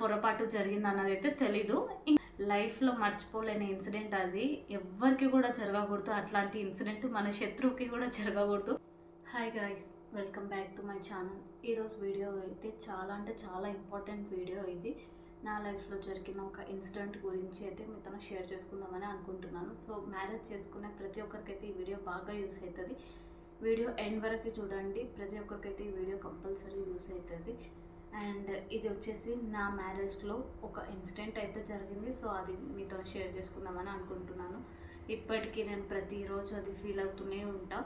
పొరపాటు జరిగింది అన్నది అయితే తెలీదు లైఫ్లో మర్చిపోలేని ఇన్సిడెంట్ అది. ఎవ్వరికి కూడా జరగకూడదు. అట్లాంటి ఇన్సిడెంట్ మన శత్రువుకి కూడా జరగకూడదు. Hi guys welcome back to my channel ఈరోజు వీడియో అయితే చాలా అంటే చాలా ఇంపార్టెంట్ వీడియో ఇది. నా లైఫ్లో జరిగిన ఒక ఇన్సిడెంట్ గురించి అయితే మీతో షేర్ చేసుకుందామని అనుకుంటున్నాను. సో మ్యారేజ్ చేసుకునే ప్రతి ఒక్కరికైతే ఈ వీడియో బాగా యూస్ అవుతుంది వీడియో ఎండ్ వరకు చూడండి. ప్రతి ఒక్కరికైతే ఈ వీడియో కంపల్సరీ యూస్ అవుతుంది అండ్ ఇది వచ్చేసి నా మ్యారేజ్లో ఒక ఇన్సిడెంట్ అయితే జరిగింది. సో అది మీతో షేర్ చేసుకుందామని అనుకుంటున్నాను. ఇప్పటికీ నేను ప్రతిరోజు అది ఫీల్ అవుతూనే ఉంటా.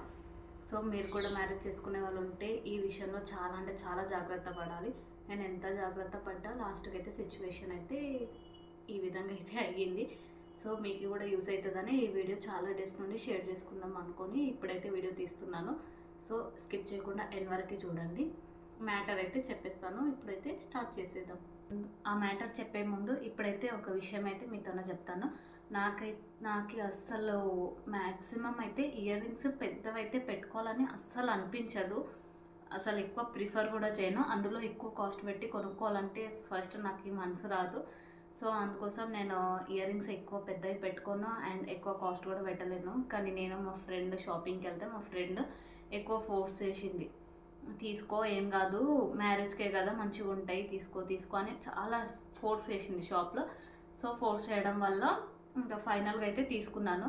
సో మీరు కూడా మ్యారేజ్ చేసుకునే వాళ్ళు ఉంటే ఈ విషయంలో చాలా అంటే చాలా జాగ్రత్త పడాలి. నేను ఎంత జాగ్రత్త పడ్డా లాస్ట్కి అయితే సిచ్యువేషన్ అయితే ఈ విధంగా అయితే అయ్యింది. సో మీకు కూడా యూస్ అవుతుందని ఈ వీడియో చాలా డేస్ నుండి షేర్ చేసుకుందాం అనుకొని ఇప్పుడైతే వీడియో తీస్తున్నాను. సో స్కిప్ చేయకుండా ఎండ్ వరకు చూడండి. మ్యాటర్ అయితే చెప్పేస్తాను. ఇప్పుడైతే స్టార్ట్ చేసేద్దాం. ఆ మ్యాటర్ చెప్పే ముందు ఇప్పుడైతే ఒక విషయం అయితే మీతో చెప్తాను. నాకై నాకు అస్సలు మ్యాక్సిమం అయితే ఇయర్ రింగ్స్ పెద్దవైతే పెట్టుకోవాలని అస్సలు అనిపించదు. అసలు ఎక్కువ ప్రిఫర్ కూడా చేయను. అందులో ఎక్కువ కాస్ట్ పెట్టి కొనుక్కోవాలంటే ఫస్ట్ నాకు ఈ మనసు రాదు. సో అందుకోసం నేను ఇయర్ రింగ్స్ ఎక్కువ పెద్దవి పెట్టుకోను. అండ్ ఎక్కువ కాస్ట్ కూడా పెట్టలేను. కానీ నేను మా ఫ్రెండ్ షాపింగ్కి వెళ్తే మా ఫ్రెండ్ ఎక్కువ ఫోర్స్ చేసింది. తీసుకో ఏం కాదు. మ్యారేజ్కే కదా మంచిగా ఉంటాయి తీసుకో తీసుకో అని చాలా ఫోర్స్ చేసింది షాప్లో. సో ఫోర్స్ చేయడం వల్ల ఇంకా ఫైనల్గా అయితే తీసుకున్నాను.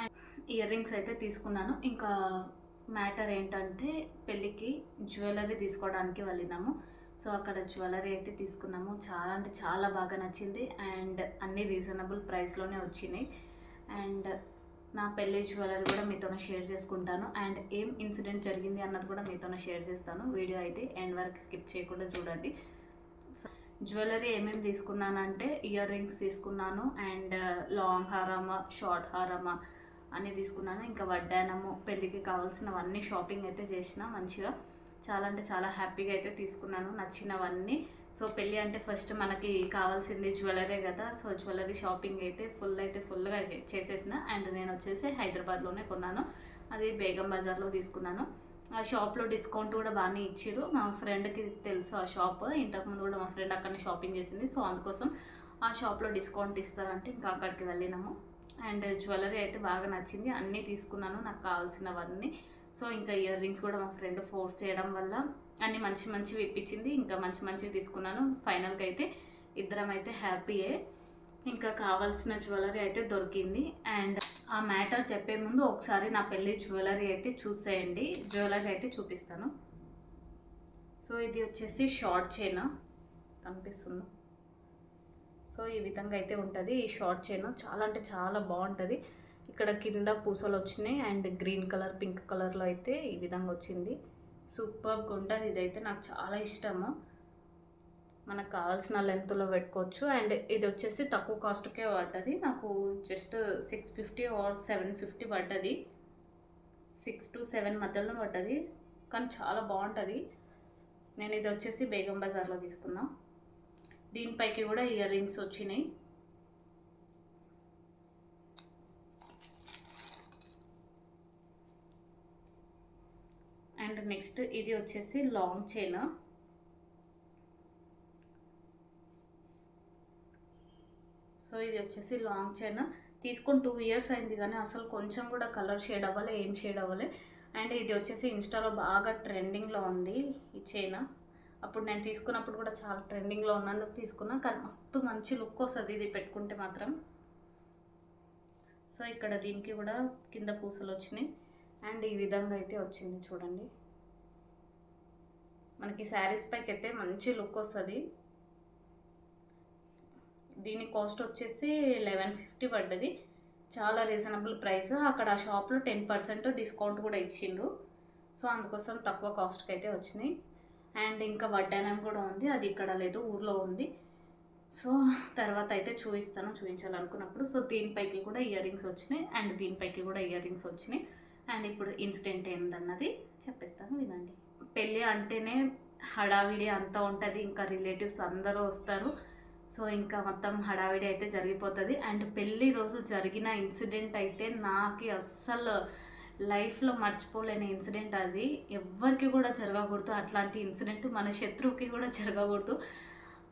అండ్ ఇయర్ రింగ్స్ అయితే తీసుకున్నాను. ఇంకా మ్యాటర్ ఏంటంటే పెళ్ళికి జ్యువెలరీ తీసుకోవడానికి వెళ్ళినాము. సో అక్కడ జ్యువెలరీ అయితే తీసుకున్నాము. చాలా అంటే చాలా బాగా నచ్చింది. అండ్ అన్ని రీజనబుల్ ప్రైస్లోనే వచ్చినాయి. అండ్ నా పెళ్ళి జ్యువెలరీ కూడా మీతోనే షేర్ చేసుకుంటాను. అండ్ ఏం ఇన్సిడెంట్ జరిగింది అన్నది కూడా మీతోనే షేర్ చేస్తాను. వీడియో అయితే ఎండ్ వరకు స్కిప్ చేయకుండా చూడండి. జ్యువెలరీ ఏమేమి తీసుకున్నానంటే ఇయర్ రింగ్స్ తీసుకున్నాను. అండ్ uh, లాంగ్ హారమా షార్ట్ హారమా అని తీసుకున్నాను. ఇంకా వడ్డానము పెళ్ళికి కావాల్సినవన్నీ షాపింగ్ అయితే చేసిన మంచిగా చాలా అంటే చాలా హ్యాపీగా అయితే తీసుకున్నాను. నచ్చినవన్నీ సో పెళ్ళి అంటే ఫస్ట్ మనకి కావాల్సింది జ్యువెలరీ కదా. సో జ్యువెలరీ షాపింగ్ అయితే ఫుల్ అయితే ఫుల్గా చేసేసిన. అండ్ నేను వచ్చేసి హైదరాబాద్లోనే కొన్నాను. అది బేగం బజార్లో తీసుకున్నాను. ఆ షాప్లో డిస్కౌంట్ కూడా బాగానే ఇచ్చారు మా ఫ్రెండ్కి తెలుసు ఆ షాప్. ఇంతకుముందు కూడా మా ఫ్రెండ్ అక్కడనే షాపింగ్ చేసింది. సో అందుకోసం ఆ షాప్లో డిస్కౌంట్ ఇస్తారంటే ఇంకా అక్కడికి వెళ్ళినాము. అండ్ జ్యువెలరీ అయితే బాగా నచ్చింది. అన్నీ తీసుకున్నాను. నాకు కావాల్సినవన్నీ. సో ఇంకా ఇయర్ రింగ్స్ కూడా మా ఫ్రెండ్ ఫోర్స్ చేయడం వల్ల అన్ని మంచి మంచివి ఇప్పించింది. ఇంకా మంచి మంచివి తీసుకున్నాను. ఫైనల్గా అయితే ఇద్దరం అయితే హ్యాపీయే ఇంకా కావాల్సిన జ్యువెలరీ అయితే దొరికింది. అండ్ ఆ మ్యాటర్ చెప్పే ముందు ఒకసారి నా పెళ్ళి జ్యువెలరీ అయితే చూసేయండి. జ్యువెలరీ అయితే చూపిస్తాను. సో ఇది వచ్చేసి షార్ట్ చైన్ కనిపిస్తుంది. సో ఈ విధంగా అయితే ఉంటుంది. ఈ షార్ట్ చైన్ చాలా అంటే చాలా బాగుంటుంది. ఇక్కడ కింద పూసలు వచ్చినాయి. అండ్ గ్రీన్ కలర్ పింక్ కలర్లో అయితే ఈ విధంగా వచ్చింది. సూపర్గా ఉంటుంది. ఇదైతే నాకు చాలా ఇష్టము. మనకు కావాల్సిన లెంత్లో పెట్టుకోవచ్చు. అండ్ ఇది వచ్చేసి తక్కువ కాస్ట్కే పడ్డది. నాకు just six fifty or seven fifty పడ్డది. సిక్స్ టు సెవెన్ మధ్యలో పడ్డది. కానీ చాలా బాగుంటుంది. నేను ఇది వచ్చేసి బేగం బజార్లో తీసుకున్నా. దీనిపైకి కూడా ఇయర్ రింగ్స్ వచ్చినాయి. అండ్ నెక్స్ట్ ఇది వచ్చేసి లాంగ్ చైన్. సో ఇది వచ్చేసి లాంగ్ చైన్. తీసుకొని టూ ఇయర్స్ అయింది కానీ అసలు కొంచెం కూడా కలర్ షేడ్ అవ్వలే ఏం షేడ్ అవ్వలే. అండ్ ఇది వచ్చేసి ఇన్స్టాలో బాగా ట్రెండింగ్లో ఉంది ఈ చైన్. అప్పుడు నేను తీసుకున్నప్పుడు కూడా చాలా ట్రెండింగ్లో ఉన్నందుకు తీసుకున్నా కానీ మస్తు మంచి లుక్ వస్తుంది ఇది పెట్టుకుంటే మాత్రం. సో ఇక్కడ దీనికి కూడా కింద పూసలు వచ్చినాయి. అండ్ ఈ విధంగా అయితే వచ్చింది చూడండి. మనకి శారీస్ పైకి అయితే మంచి లుక్ వస్తుంది. దీని కాస్ట్ వచ్చేసి లెవెన్ ఫిఫ్టీ పడ్డది. చాలా రీజనబుల్ ప్రైస్. అక్కడ ఆ షాప్లో టెన్ పర్సెంట్ డిస్కౌంట్ కూడా ఇచ్చిండ్రు. సో అందుకోసం తక్కువ కాస్ట్కి అయితే వచ్చినాయి. అండ్ ఇంకా వడ్డానం కూడా ఉంది. అది ఇక్కడ లేదు ఊర్లో ఉంది. సో తర్వాత అయితే చూపిస్తాను చూపించాలనుకున్నప్పుడు. సో దీనిపైకి కూడా ఇయర్ రింగ్స్ వచ్చినాయి. అండ్ దీనిపైకి కూడా ఇయర్ రింగ్స్ వచ్చినాయి. అండ్ ఇప్పుడు ఇన్సిడెంట్ ఏందన్నది చెప్పేస్తాను వినండి. పెళ్ళి అంటేనే హడావిడి అంతా ఉంటుంది ఇంకా రిలేటివ్స్ అందరూ వస్తారు. సో ఇంకా మొత్తం హడావిడి అయితే జరిగిపోతుంది. అండ్ పెళ్ళి రోజు జరిగిన ఇన్సిడెంట్ అయితే నాకు అస్సలు లైఫ్లో మర్చిపోలేని ఇన్సిడెంట్ అది. ఎవ్వరికి కూడా జరగకూడదు. అట్లాంటి ఇన్సిడెంట్ మన శత్రువుకి కూడా జరగకూడదు.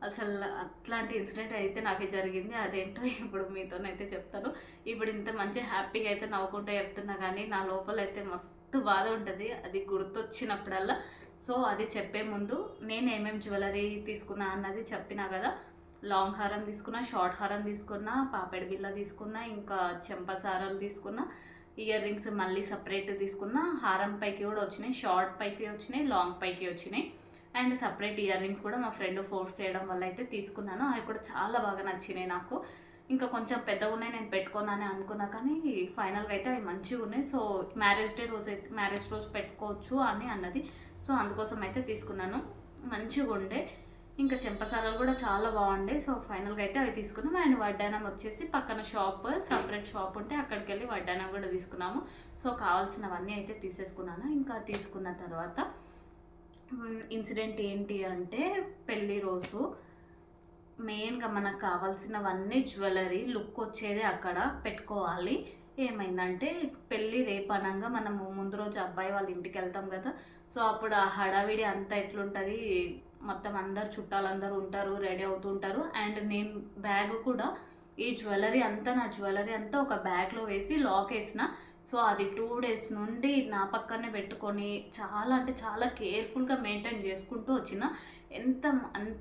అసలు అట్లాంటి ఇన్సిడెంట్ అయితే నాకే జరిగింది. అదేంటో ఇప్పుడు మీతోనైతే చెప్తాను. ఇప్పుడు ఇంత మంచి హ్యాపీగా అయితే నవ్వుకుంటూ చెప్తున్నా కానీ నా లోపల అయితే మస్తు బాధ ఉంటుంది. అది గుర్తొచ్చినప్పుడల్లా. సో అది చెప్పే ముందు నేను ఏమేమి జ్యువెలరీ తీసుకున్నా అన్నది చెప్పినా కదా. లాంగ్ హారం తీసుకున్నా షార్ట్ హారం తీసుకున్నా పాపెడ్ బిల్ల తీసుకున్నా ఇంకా చెంపసారాలు తీసుకున్నా ఇయర్ రింగ్స్ మళ్ళీ సపరేట్ తీసుకున్నా హారం పైకి కూడా వచ్చినాయి షార్ట్ పైకి వచ్చినాయి లాంగ్ పైకి వచ్చినాయి. అండ్ సపరేట్ ఇయర్ రింగ్స్ కూడా మా ఫ్రెండ్ ఫోర్స్ చేయడం వల్ల అయితే తీసుకున్నాను. అవి కూడా చాలా బాగా నచ్చినాయి నాకు. ఇంకా కొంచెం పెద్దగా ఉన్నాయి నేను పెట్టుకున్నానే అనుకున్నా కానీ ఫైనల్గా అయితే అవి మంచిగా ఉన్నాయి. సో మ్యారేజ్ డే రోజు అయితే మ్యారేజ్ రోజు పెట్టుకోవచ్చు అని అన్నది. సో అందుకోసం అయితే తీసుకున్నాను. మంచిగా ఉండే. ఇంకా చెంపసారాలు కూడా చాలా బాగుండే. సో ఫైనల్గా అయితే అవి తీసుకున్నాం అండ్ వడ్డానం వచ్చేసి పక్కన షాప్ సపరేట్ షాప్ ఉంటే అక్కడికి వెళ్ళి వడ్డానం కూడా తీసుకున్నాము. సో కావాల్సినవన్నీ అయితే తీసేసుకున్నాను. ఇంకా తీసుకున్న తర్వాత ఇన్సిడెంట్ ఏంటి అంటే పెళ్ళి రోజు మెయిన్గా మనకు కావాల్సినవన్నీ జ్యువెలరీ లుక్ వచ్చేది అక్కడ పెట్టుకోవాలి. ఏమైందంటే పెళ్ళి రేపనంగా మనము ముందు రోజు అబ్బాయి వాళ్ళ ఇంటికి వెళ్తాం కదా సో అప్పుడు ఆ హడావిడి అంతా ఎట్లుంటుంది? మొత్తం అందరు చుట్టాలందరూ ఉంటారు రెడీ అవుతుంటారు అండ్ నేను బ్యాగ్ కూడా ఈ జ్యువెలరీ అంతా నా జ్యువెలరీ అంతా ఒక బ్యాగ్లో వేసి లాక్ వేసిన. సో అది టూ డేస్ నుండి నా పక్కనే పెట్టుకొని చాలా అంటే చాలా కేర్ఫుల్గా మెయింటైన్ చేసుకుంటూ వచ్చిన. ఎంత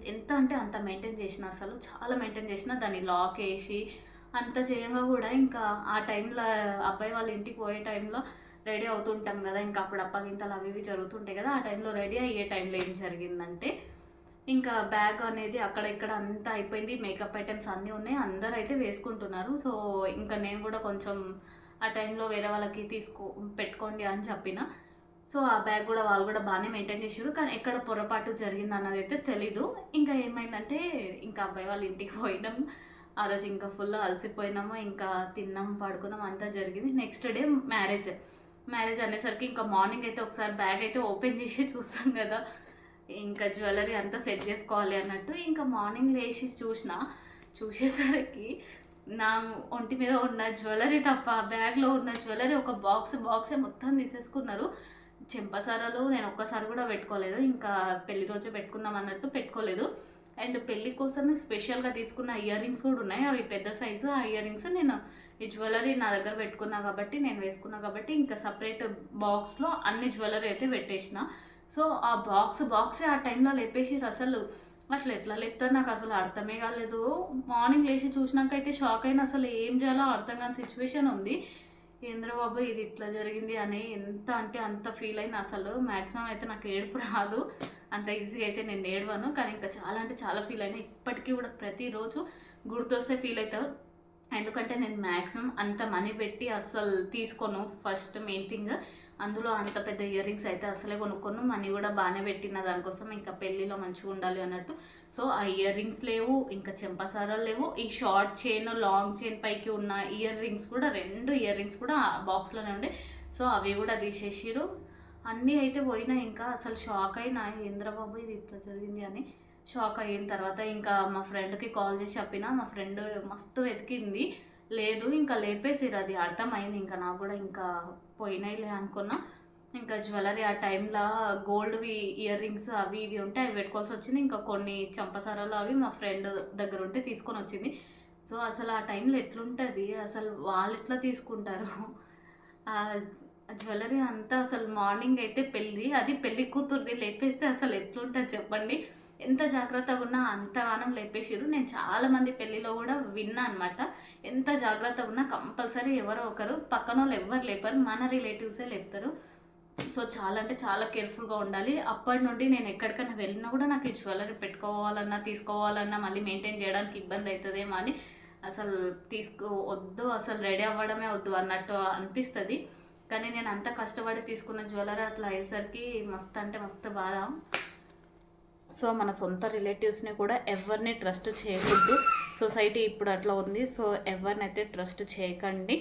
ఎంత అంటే అంత మెయింటైన్ చేసిన అసలు. చాలా మెయింటైన్ చేసిన. దాన్ని లాక్ వేసి అంత చేయంగా కూడా ఇంకా ఆ టైంలో అబ్బాయి వాళ్ళ ఇంటికి పోయే టైంలో రెడీ అవుతుంటాం కదా. ఇంకా అప్పుడు అప్పగింతలు అవి ఇవి జరుగుతుంటాయి కదా. ఆ టైంలో రెడీ అయ్యే టైంలో ఏం జరిగిందంటే ఇంకా బ్యాగ్ అనేది అక్కడ ఇక్కడ అంతా అయిపోయింది. మేకప్ ఐటమ్స్ అన్నీ ఉన్నాయి. అందరు అయితే వేసుకుంటున్నారు. సో ఇంకా నేను కూడా కొంచెం ఆ టైంలో వేరే వాళ్ళకి తీసుకో పెట్టుకోండి అని చెప్పిన. సో ఆ బ్యాగ్ కూడా వాళ్ళు కూడా బాగానే మెయింటైన్ చేసారు కానీ ఎక్కడ పొరపాటు జరిగింది అన్నది అయితే తెలీదు. ఇంకా ఏమైందంటే ఇంకా అబ్బాయి వాళ్ళ ఇంటికి పోయినాం. ఆ రోజు ఇంకా ఫుల్ అలసిపోయినాము. ఇంకా తిన్నాం పడుకున్నాం. అంతా జరిగింది. Next day marriage. మ్యారేజ్ అనేసరికి ఇంకా మార్నింగ్ అయితే ఒకసారి బ్యాగ్ అయితే ఓపెన్ చేసి చూస్తాం కదా. ఇంకా జ్యువెలరీ అంతా సెట్ చేసుకోవాలి అన్నట్టు ఇంకా మార్నింగ్ లేచి చూసిన చూసేసరికి నా ఒంటి మీద ఉన్న జ్యువెలరీ తప్ప బ్యాగ్లో ఉన్న జ్యువెలరీ ఒక బాక్స్ బాక్సే మొత్తం తీసేసుకున్నారు. చెంపసారాలు నేను ఒక్కసారి కూడా పెట్టుకోలేదు ఇంకా పెళ్ళి రోజే పెట్టుకుందాం అన్నట్టు పెట్టుకోలేదు. అండ్ పెళ్ళి కోసమే స్పెషల్గా తీసుకున్న ఇయర్ రింగ్స్ కూడా ఉన్నాయి అవి పెద్ద సైజు. ఆ ఇయర్ రింగ్స్ నేను ఈ జ్యువెలరీ నా దగ్గర పెట్టుకున్నా కాబట్టి నేను వేసుకున్నా కాబట్టి ఇంకా సపరేట్ బాక్స్లో అన్ని జ్యువెలరీ అయితే పెట్టేసిన. సో ఆ బాక్స్ బాక్సే ఆ టైంలో లేపేసారు అసలు. అట్లా ఎట్లా లేపుతారు నాకు అసలు అర్థమే కాలేదు. మార్నింగ్ లేచి చూసినాక అయితే షాక్ అయిన అసలు ఏం చేయాలో అర్థం కాని సిచ్యువేషన్ ఉంది. ఇంద్రబాబు ఇది ఇట్లా జరిగింది అని ఎంత అంటే అంత ఫీల్ అయిన అసలు. మ్యాక్సిమం అయితే నాకు ఏడుపు రాదు. అంత ఈజీగా అయితే నేను ఏడవను. కానీ ఇంకా చాలా అంటే చాలా ఫీల్ అయినా ఇప్పటికీ కూడా ప్రతిరోజు గుర్తొస్తే ఫీల్ అవుతారు ఎందుకంటే నేను మ్యాక్సిమం అంత మనీ పెట్టి అస్సలు తీసుకోను. First main thing. అందులో అంత పెద్ద ఇయర్ రింగ్స్ అయితే అసలే కొనుక్కోను. మనీ కూడా బాగానే పెట్టిన దానికోసం ఇంకా పెళ్ళిలో మంచిగా ఉండాలి అన్నట్టు. సో ఆ ఇయర్ రింగ్స్ లేవు ఇంకా చెంపసారాలు లేవు. ఈ షార్ట్ చైన్ లాంగ్ చైన్ పైకి ఉన్న ఇయర్ రింగ్స్ కూడా రెండు ఇయర్ రింగ్స్ కూడా బాక్స్లోనే ఉండే. సో అవి కూడా తీసేసిరు అన్నీ అయితే పోయినా ఇంకా అసలు షాక్ అయినా. ఇంద్రబాబు ఇది ఇట్లా జరిగింది అని షాక్ అయిన తర్వాత ఇంకా మా ఫ్రెండ్కి కాల్ చేసి చెప్పిన. మా ఫ్రెండ్ మస్తు వెతికింది. లేదు ఇంకా లేపేసిరు అది అర్థమైంది. ఇంకా నాకు కూడా ఇంకా పోయినాయిలే అనుకున్నా. ఇంకా జ్యువెలరీ ఆ టైంలో గోల్డ్వి ఇయర్ రింగ్స్ అవి ఇవి ఉంటే అవి పెట్టుకోవాల్సి వచ్చింది. ఇంకా కొన్ని చంపసారాలు అవి మా ఫ్రెండ్ దగ్గర ఉంటే తీసుకొని వచ్చింది. సో అసలు ఆ టైంలో ఎట్లుంటుంది? అసలు వాళ్ళు ఎట్లా తీసుకుంటారు? జ్యువెలరీ అంతా అసలు మార్నింగ్ అయితే పెళ్ళి అది పెళ్ళి కూతురుది లేపేస్తే అసలు ఎట్లుంటుంది చెప్పండి? ఎంత జాగ్రత్తగా ఉన్నా అంతగానం లేపేసిరు నేను చాలామంది పెళ్ళిలో కూడా విన్నా అనమాట ఎంత జాగ్రత్తగా ఉన్నా కంపల్సరీ ఎవరో ఒకరు పక్కన వాళ్ళు ఎవరు లేపరు మన రిలేటివ్సే లేపుతారు. సో చాలా అంటే చాలా కేర్ఫుల్గా ఉండాలి. అప్పటి నుండి నేను ఎక్కడికైనా వెళ్ళినా కూడా నాకు ఈ జ్యువెలరీ పెట్టుకోవాలన్నా తీసుకోవాలన్నా మళ్ళీ మెయింటైన్ చేయడానికి ఇబ్బంది అవుతుందేమో అని అసలు తీసుకో వద్దు అసలు రెడీ అవ్వడమే వద్దు అన్నట్టు అనిపిస్తుంది. కానీ నేను అంత కష్టపడి తీసుకున్న జ్యువెలరీ అట్లా అయ్యేసరికి మస్తు అంటే మస్తు బాధ. సో మన సొంత రిలేటివ్స్ని కూడా ఎవరిని ట్రస్ట్ చేయకూడదు. సొసైటీ ఇప్పుడు అట్లా ఉంది. సో ఎవరినైతే ట్రస్ట్ చేయకండి.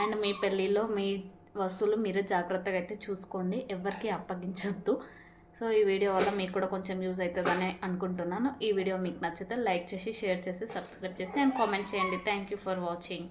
అండ్ మీ పెళ్ళిలో మీ వస్తువులు మీరే జాగ్రత్తగా అయితే చూసుకోండి. ఎవరికి అప్పగించొద్దు. సో ఈ వీడియో వల్ల మీకు కూడా కొంచెం యూజ్ అవుతుందని అనుకుంటున్నాను. ఈ వీడియో మీకు నచ్చితే లైక్ చేసి షేర్ చేసి సబ్స్క్రైబ్ చేసి అండ్ కామెంట్ చేయండి. Thank you for watching.